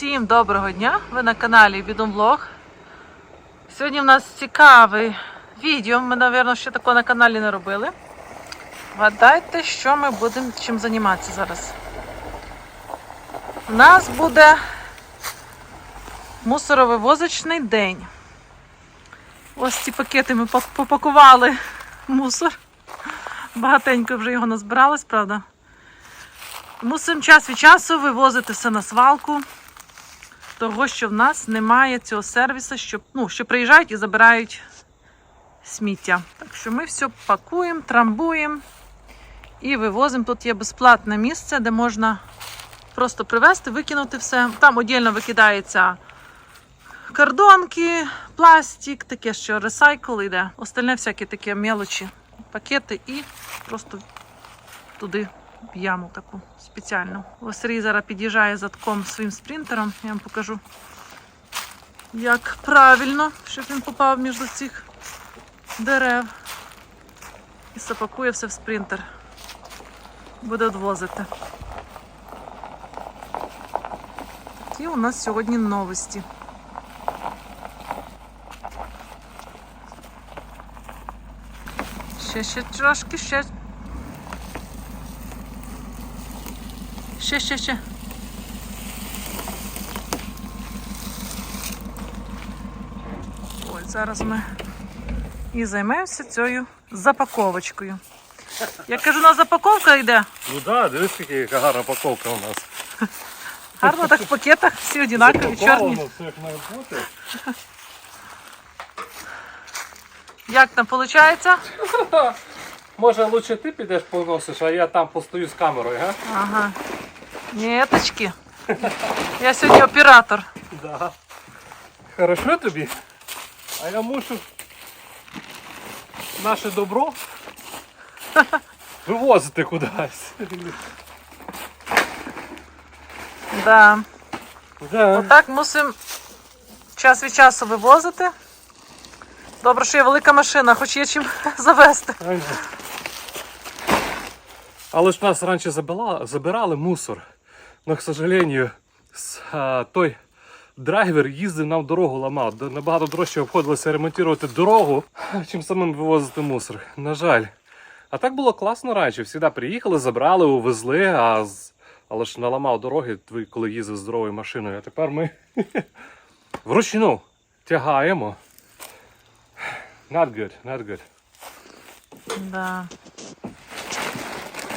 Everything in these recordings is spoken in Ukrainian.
Всім доброго дня! Ви на каналі Відомблог. Сьогодні в нас цікаве відео. Ми, мабуть, ще такого на каналі не робили. Гадайте, що ми будемо чим займатися зараз. У нас буде мусоровивозочний день. Ось ці пакети ми попакували мусор. Багатенько вже його назбиралось, правда? Мусимо час від часу вивозити все на свалку, того що в нас немає цього сервісу, що, ну, що приїжджають і забирають сміття. Так що ми все пакуємо, трамбуємо і вивозимо. Тут є безплатне місце, де можна просто привезти, викинути все. Там віддільно викидається кордонки, пластик, таке, що ресайкл йде. Остальне всякі такі мелочі, пакети і просто туди яму таку спеціальну. Ось зараз під'їжджає задком своїм спринтером. Я вам покажу, як правильно, щоб він попав між цих дерев. І запакує все в спринтер. Буде відвозити. Такі у нас сьогодні новості. Ще, ще трошки, ще. Ще, ще, ще. Ось зараз ми і займемося цією запаковочкою. Я кажу, на запаковка йде. Ну да, дивись, яка гарна упаковка у нас. Гарно так в пакетах, всі однакові, чорні. Все як має бути. Як там виходить? Може лучше ти підеш поносиш, а я там постою з камерою, га? Ага. Неточки. Я сьогодні оператор. Да. Хорошо тобі? А я мушу наше добро вивозити кудись. Да. Да. Отак мусимо час від часу вивозити. Добре, що є велика машина, хоч є чим завести. Але ж нас раніше забирали мусор. Но, к сожалению, с- а, той драйвер їздив нам дорогу ламав. Набагато дорожче обходилося ремонтувати дорогу, чим самим вивозити мусор. На жаль. А так було класно раніше. Всіда приїхали, забрали, увезли, а з... але ж наламав дороги, коли їздив з здоровою машиною. А тепер ми вручну тягаємо. Not good, not good. Да.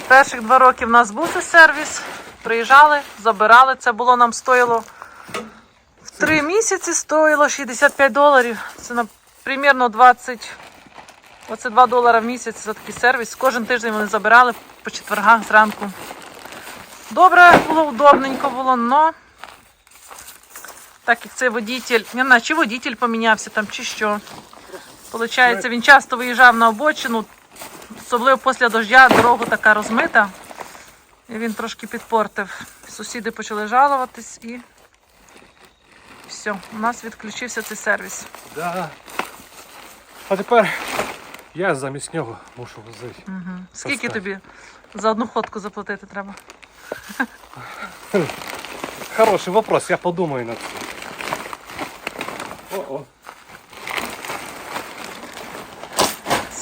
Перших два роки в нас був цей сервіс. Приїжджали, забирали. Це було нам стоїло в три місяці стоїло 65 доларів. Це на примірно 20, 22 долара в місяць за такий сервіс. Кожен тиждень вони забирали по четвергах зранку. Добре було, удобненько було, але так як цей водитель, не знаю, чи водитель помінявся там, чи що. Получається, він часто виїжджав на обочину, особливо після дождя дорога така розмита. І він трошки підпортив. Сусіди почали жалуватись і все, у нас відключився цей сервіс. Да. А тепер я замість нього мушу возити. Скільки Поставь. тобі за одну ходку заплатити треба? Хороший вопрос, я подумаю над цим. О-о.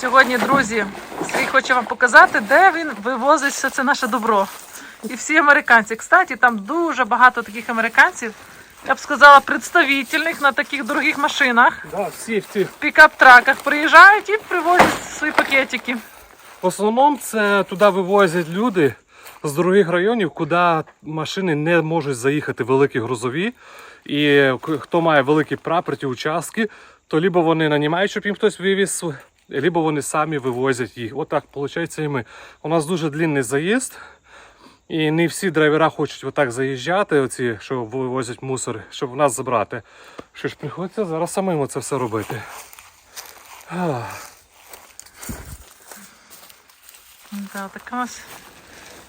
Сьогодні, друзі, Сергій хоче вам показати, де він вивозить все це наше добро. І всі американці. Кстати, там дуже багато таких американців, я б сказала, представительних на таких дорогих машинах. Да, всі в ці. пікап-траках приїжджають і привозять свої пакетики. В основному це туди вивозять люди з других районів, куди машини не можуть заїхати великі грузові. І хто має великі прапорті, участки, то либо вони нанімають, щоб їм хтось вивіз, либо вони самі вивозять їх. Отак виходить і ми. У нас дуже длинний заїзд. І не всі драйвера хочуть отак заїжджати, оці, що вивозять мусор, щоб в нас забрати. Що ж приходиться зараз самим це все робити. Да, така у нас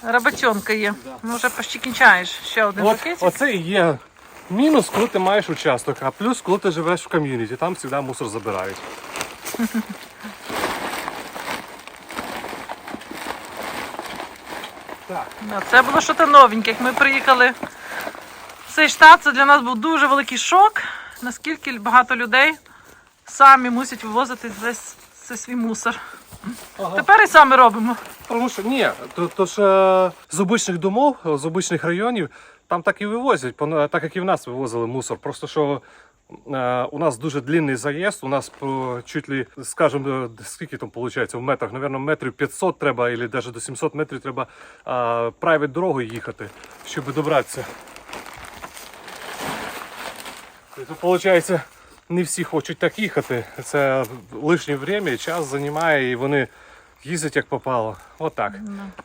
роботенка є. Ну, вже почти кінчаєш. Ще один От, пакетик. оце і є мінус, коли ти маєш участок, а плюс, коли ти живеш в ком'юніті, там завжди мусор забирають. Так. Це було щось новеньке. Як ми приїхали цей штат це для нас був дуже великий шок, наскільки багато людей самі мусять вивозити весь цей свій мусор. Ага. Тепер і самі робимо. Тому що ні, то, то ж е, з обичних домов, з обичних районів, там так і вивозять, так як і в нас вивозили мусор. Просто що у нас дуже длинний заїзд, у нас по, чуть ли, скажімо, е, скільки там виходить, в метрах, напевно, метрів 500 треба, або навіть до 700 метрів треба е, прайвет дорогою їхати, щоб добратися. І тут, виходить, не всі хочуть так їхати. Це лишнє время, час займає, і вони їздять як попало. Отак.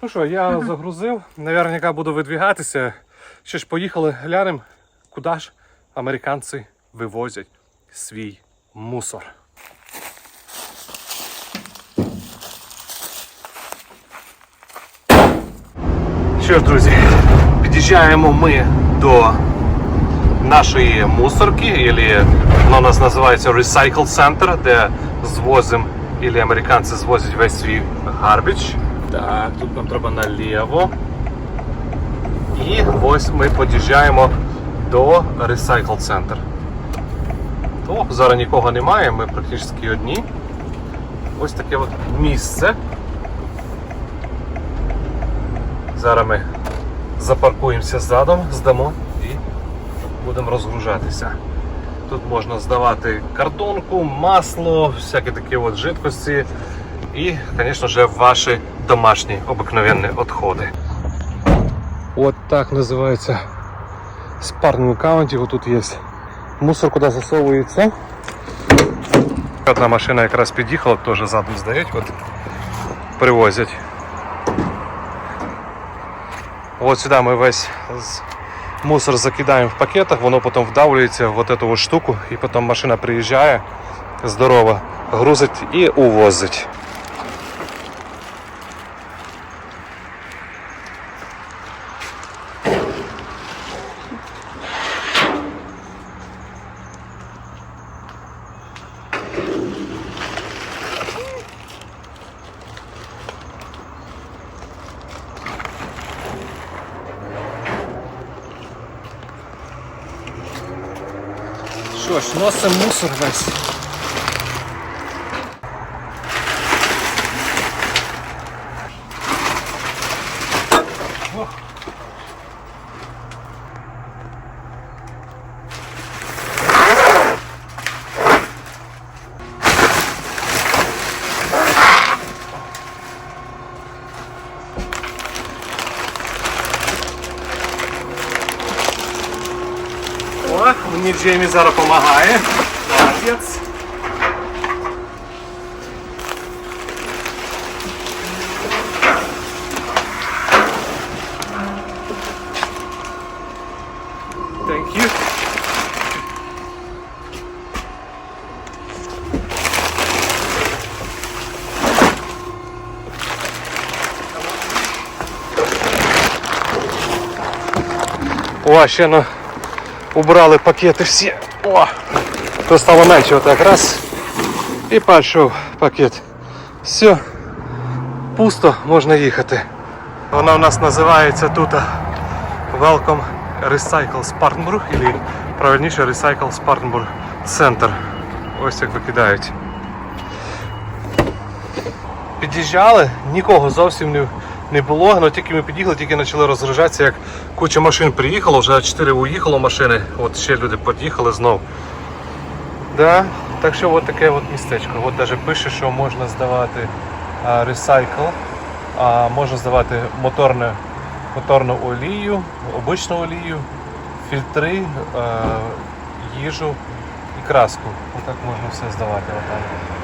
Ну що, я загрузив, наверняка буду видвігатися. Що ж, поїхали, глянемо, куди ж американці вивозять свій мусор. Що ж, друзі, під'їжджаємо ми до нашої мусорки, воно у нас називається Recycle Center, де звозимо, або американці звозять весь свій гарбіч. Так, тут нам треба наліво. І ось ми під'їжджаємо до Recycle Center. То, зараз нікого немає, ми практично одні. Ось таке от місце. Зараз ми запаркуємося задом, здамо і будемо розгружатися. Тут можна здавати картонку, масло, всякі такі от жидкості і, звісно ж, ваші домашні обикновенні відходи. От так називається спарнинг каунті. Ось тут є мусор, куди засовується. Одна машина якраз під'їхала, теж задом здають, от привозять. От сюди ми весь мусор закидаємо в пакетах, воно потім вдавлюється в от эту вот штуку, і потім машина приїжджає здорова, грузить і увозить. Що ж, носимо мусор весь. О, мені Джеймі зараз допомагає. Молодець. О, ще ну, убрали пакети всі. О! То стало менше отак раз. І пішов пакет. Все. Пусто, можна їхати. Вона у нас називається тут Welcome Recycle Spartanburg, або правильніше Recycle Spartanburg Center. Ось як викидають. Під'їжджали, нікого зовсім не, не було, але тільки ми під'їхали, тільки почали розгружатися, як куча машин приїхало, вже 4 уїхало машини, от ще люди під'їхали знов. Да, так що от таке от містечко. От навіть пише, що можна здавати ресайкл, можна здавати моторне, моторну олію, обичну олію, фільтри, а, їжу і краску. Отак можна все здавати. Отак.